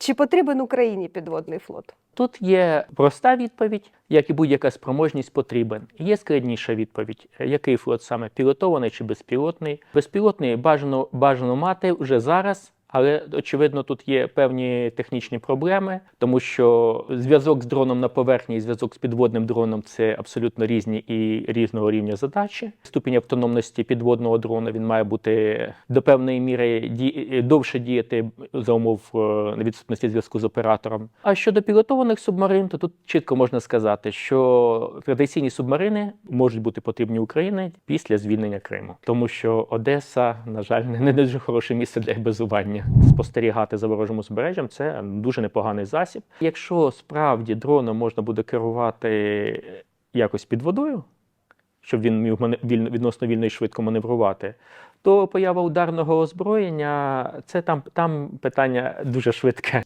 Чи потрібен Україні підводний флот? Тут є проста відповідь, як і будь-яка спроможність потрібен. Є складніша відповідь, який флот саме пілотований чи безпілотний. Безпілотний бажано, бажано мати вже зараз. Але очевидно, тут є певні технічні проблеми, тому що зв'язок з дроном на поверхні і зв'язок з підводним дроном це абсолютно різні і різного рівня задачі. Ступінь автономності підводного дрона він має бути до певної міри довше діяти за умов е, відсутності зв'язку з оператором. А щодо пілотованих субмарин, то тут чітко можна сказати, що традиційні субмарини можуть бути потрібні Україні після звільнення Криму, тому що Одеса, на жаль, не дуже хороше місце для їх Спостерігати за ворожим узбережжям це дуже непоганий засіб. Якщо справді дроном можна буде керувати якось під водою, щоб він міг відносно вільно і швидко маневрувати, то поява ударного озброєння це там, там питання дуже швидке.